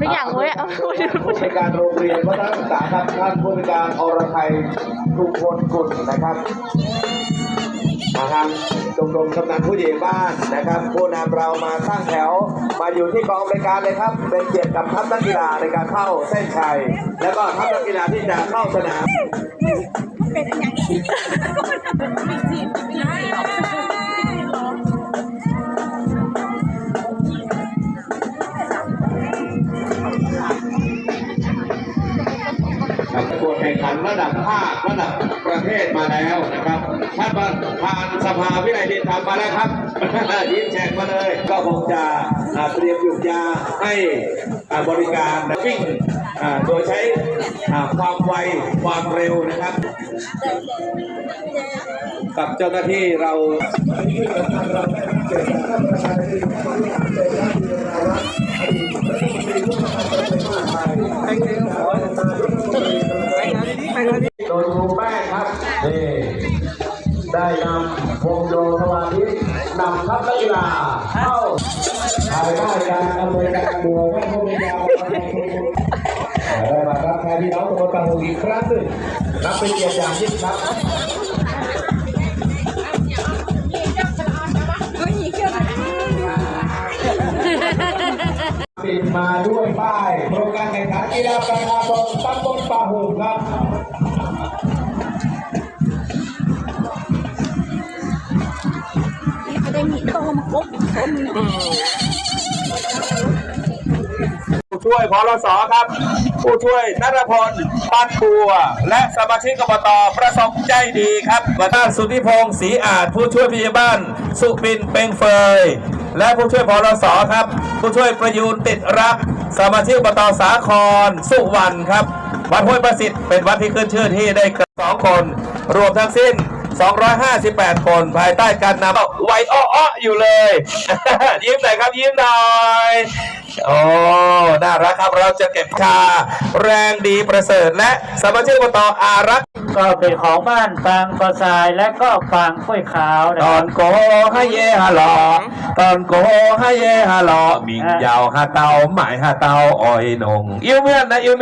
ไม่อย่างเว้ยเอาไม่ได้พูดในการโรงเรียนวัฒนศึกษาครับท่านผู้ในวยการอรไทยทุกคนกุลนะครับมาทางชมรมกำนันผู้ใหญ่บ้านนะครับ ผู้นำเรามาตั้งแถว มาอยู่ที่กองบริการเลยครับเป็นเกียรติกับทัพนักกีฬาในการเข้าเส้นชัย แล้วก็ทัพนักกีฬาที่จะเข้าสนามค รับตัวแข่งขันระดับภาคระดับประเทศมาแล้วนะครับท่านประธานสภาวิไลเรียนธรรมาแล้วครับยิ้มแฉกมาเลย ก็คงจะเตรียมหยุดยาให้บริการวิ่งโดยใช้ความไวความเร็วนะครับ กับเจ้าหน้าที่เราโด ได้นำวงโยธวาทิตนำทัพนักกีฬาเข้าภายใต้การอำนวยการโดยท่านผู้บริการได้มารับแทนพี่น้องตำบลบางหูอีกครั้งหนึ่งนับเป็นเกียรติอย่างยิ่งครับติดมาด้วยป้ายโครงการแข่งขันกีฬาประชาชนตำบลป่าหูครับ ผู้ช่วยพลสครับ ผู้ช่วยนรพลปันบัว และสมาชิกกบตประสบใจดีครับประธานสุธิพงศ์ศรีอาจผู้ช่วยพยาบ้านสุปินเปงเฟย และผู้ช่วยพลสครับ ผู้ช่วยประยูนติดรัก สมาชิกกบตสาคร สุวรรณครับ วัดห้วยประสิทธิ์เป็นวัดที่ขึ้นชื่อที่ได้กระสองคน รวมทั้งสิ้น 258 คน ภายใต้การนำไวอ้อๆอยู่เลย ยิ้มหน่อยครับยิ้มหน่อยโอ้น่ารักครับเราจะเก็บชาแรงดีประเสริฐและสมาชิกอบตอารักษ์ก็เป็นของบ้านปางกอทรายและก็ปางกล้วยขาวนะตคอรับนโกให้เยฮาหลอตอนโกให้เยฮาหลอมิงยาวฮาเตาหมายฮาเตาอ้อยนงอิ่วเมื่อนนะอิ่ว